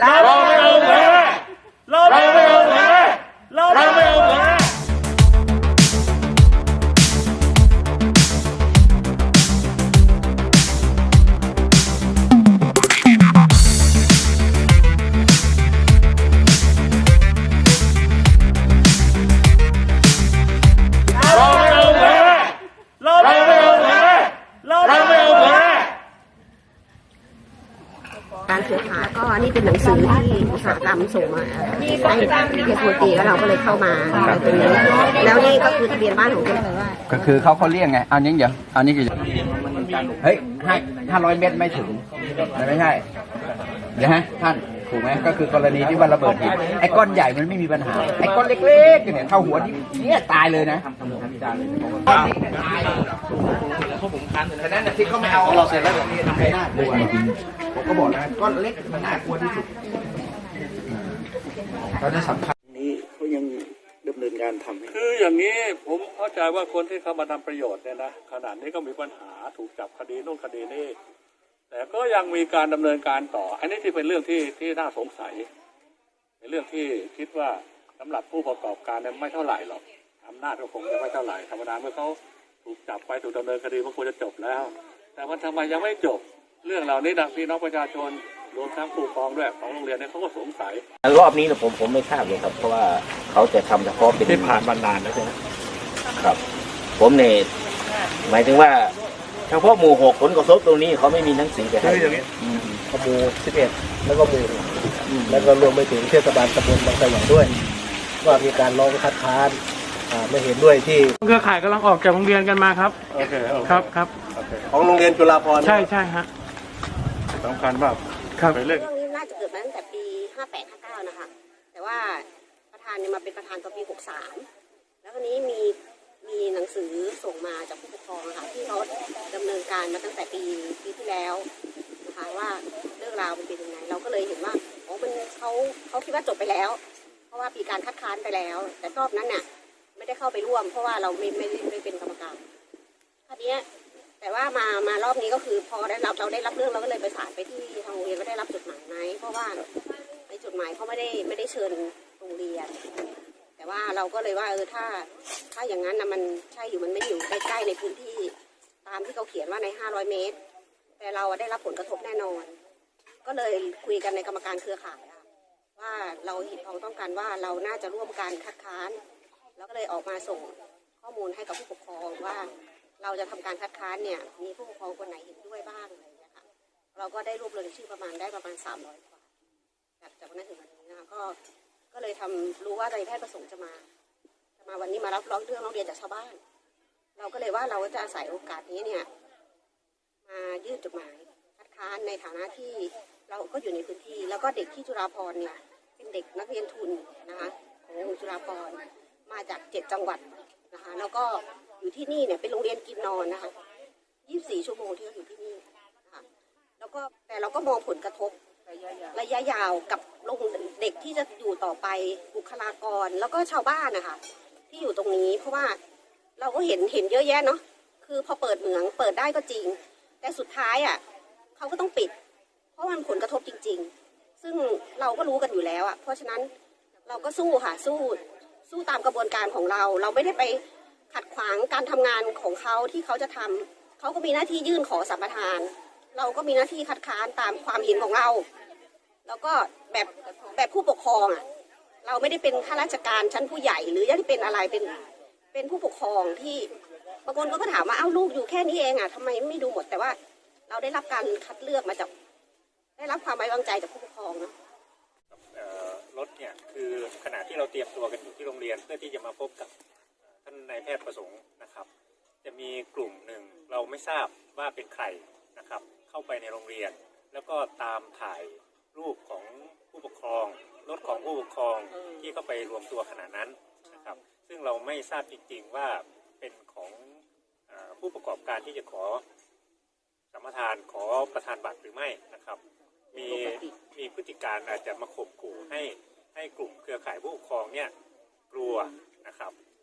เรา การเครือข่ายก็นี่เป็นหนังสือที่อุตสาหกรรมส่งมาให้เทศมนตรีแล้วเราก็เลยเข้ามาตรงนี้แล้วนี่ก็คือทะเบียนบ้านของคุณก็คือเขาเขาเรียกไงเอานี้เดี๋ยวเอานี้กี่เฮ้ยให้ห้าร้อยเมตรไม่ถึงไม่ใช่เดี๋ยวฮะท่าน ถูกไหมก็คือกรณีที่ว่าระเบิดหินไอ้ก้อนใหญ่มันไม่มีปัญหา ไอ้ก้อนเล็กๆเนี่ยเท่าหัวนี่เนี่ยตายเลยนะก้อนนี้เนี่ยตายเลยฉะนั้นน่ะที่เขาไม่เอาเราเสร็จแล้วแบบนี้ทำให้น่ากลัวผมก็บอกนะก้อนเล็กมันน่ากลัวที่สุดตอนนี้สำคัญนี้เขายังดำเนินการทำให้คืออย่างนี้ผมเข้าใจว่าคนที่เข้ามาทำประโยชน์เนี่ยนะขนาดนี้ก็มีปัญหาถูกจับคดีนู่นคดีนี่ แต่ก็ยังมีการดำเนินการต่อ อันนี้ที่เป็นเรื่องที่ที่น่าสงสัยเป็นเรื่องที่คิดว่าสำหรับผู้ประกอบการเนี่ยไม่เท่าไหร่หรอกอำนาจก็คงจะไม่เท่าไหร่ธรรมดาเมื่อเขาถูกจับไปถูกดำเนินคดีมันควรจะจบแล้ว แต่มันทำไมยังไม่จบ เรื่องเหล่านี้นะพี่น้องประชาชนรวมทั้งผู้ปกครองด้วยของโรงเรียนเนี่ยเขาก็สงสัยรอบนี้เนี่ยผมผมไม่ทราบเลยครับ เพราะว่าเขาจะทำเฉพาะเป็นที่ผ่านมานานแล้วใช่ไหมครับ ผมเนี่ยหมายถึงว่า เฉพาะหมู่หกผลกระทบตรงนี้เขาไม่มีหนังสือไปให้คืออย่างนี้ อืมขมู11แล้วก็หมู่แล้วก็รวมไปถึงเทศบาลตำบลบางไทรใหญ่ด้วยว่ามีการร้องคัดค้านอ่าไม่เห็นด้วยที่เครือข่ายกำลังออกจากโรงเรียนกันมาครับ โอเคโอเคครับครับของโรงเรียนจุฬาภรณ์ใช่ใช่ฮะ สำคัญมากครับ ไปเรื่อง เรื่องนี้น่าจะเกิดมาตั้งแต่ปี 58 59 นะคะ แต่ว่าประธานเนี่ยมาเป็นประธานตอนปี 63 แล้วทีนี้มี มีหนังสือส่งมาจากผู้ปกครองอะค่ะที่เขาดำเนินการมาตั้งแต่ปีปีที่แล้วนะคะว่าเรื่องราวมันเป็นยังไงเราก็เลยเห็นว่าอ๋อมันเขาเขาคิดว่าจบไปแล้ว เพราะว่าปีการคัดค้านไปแล้ว แต่รอบนั้นเนี่ยไม่ได้เข้าไปร่วม เพราะว่าเราไม่ไม่ไม่เป็นกรรมการทีเนี้แต่ว่ามามารอบนี้ก็คือพอได้รับเราได้รับเรื่องเราก็เลยไปสารไปที่ทางโรงเรียนว่าได้รับจดหมายไหมเพราะว่าในจดหมายเขาไม่ได้ไม่ได้เชิญโรงเรียน ว่าเราก็เลยว่าเออถ้า ถ้าอย่างนั้นนะมันใช่อยู่มันไม่อยู่ใกล้ๆในพื้นที่ ตามที่เขาเขียนว่าใน 500 เมตร แต่เราได้รับผลกระทบแน่นอน ก็เลยคุยกันในกรรมการเครือข่ายอะว่าเราเห็นพ้องต้องกันว่าเราน่าจะร่วมการคัดค้าน แล้วก็เลยออกมาส่งข้อมูลให้กับผู้ปกครองว่า เราจะทำการคัดค้านเนี่ยมีผู้ปกครองคนไหนเห็นด้วยบ้างอะไรอย่างเงี้ยค่ะเราก็ได้รวบรวมชื่อประมาณได้ประมาณ 300กว่าจากจากวันนั้นถึงวันนี้นะคะก็ ก็เลยทำรู้ว่านายแพทย์ประสงค์จะมาจะมาวันนี้มารับร้องเรื่องร้องเรียนจากชาวบ้าน เราก็เลยว่าเราจะอาศัยโอกาสนี้เนี่ยมายื่นจดหมายคัดค้านในฐานะที่เราก็อยู่ในพื้นที่ แล้วก็เด็กที่จุฬาภรณ์เนี่ยเป็นเด็กนักเรียนทุนนะคะของจุฬาภรณ์มาจากเจ็ดจังหวัดนะคะแล้วก็อยู่ที่นี่เนี่ยเป็นโรงเรียนกินนอนนะคะ 24 ชั่วโมงที่เขาอยู่ที่นี่นะคะแล้วก็แต่เราก็มองผลกระทบ ระยะยาวกับโรงเด็กที่จะอยู่ต่อไปบุคลากรแล้วก็ชาวบ้านนะคะที่อยู่ตรงนี้เพราะว่าเราก็เห็นเห็นเยอะแยะเนาะคือพอเปิดเหมืองเปิดได้ก็จริง แต่สุดท้ายอะเขาก็ต้องปิด เพราะมันผลกระทบจริง ๆ ซึ่งเราก็รู้กันอยู่แล้วอะเพราะฉะนั้นเราก็สู้ค่ะสู้สู้ตามกระบวนการของเรา เราไม่ได้ไปขัดขวางการทำงานของเขาที่เขาจะทำเขาก็มีหน้าที่ยื่นขอสัมปทาน เราก็มีหน้าที่คัดค้านตามความเห็นของเรา แล้วก็แบบแบบผู้ปกครองอะเราไม่ได้เป็นข้าราชการชั้นผู้ใหญ่ หรือยังเป็นอะไรเป็นเป็นผู้ปกครองที่บางคนก็ถามว่าเอ้าลูกอยู่แค่นี้เองอะทำไมไม่ดูหมดแต่ว่าเราได้รับการคัดเลือกมาจากได้รับความไว้วางใจจากผู้ปกครองเนาะรถเนี่ยคือขณะที่เราเตรียมตัวกันอยู่ที่โรงเรียนเพื่อที่จะมาพบกับท่านนายแพทย์ประสงค์นะครับ จะมีกลุ่มหนึ่งเราไม่ทราบว่าเป็นใครนะครับ เข้าไปในโรงเรียน แล้วก็ตามถ่าย รูปของผู้ปกครองรถของผู้ปกครองที่เข้าไปรวมตัวขณะนั้นนะครับ ซึ่งเราไม่ทราบจริงๆว่าเป็นของเออผู้ประกอบการที่จะขอสัมปทานขอประทานบัตรหรือไม่นะครับ มีมีพฤติการอาจจะมาข่มขู่ให้ให้กลุ่มเครือข่ายผู้ปกครองเนี่ยกลัวนะครับครับผม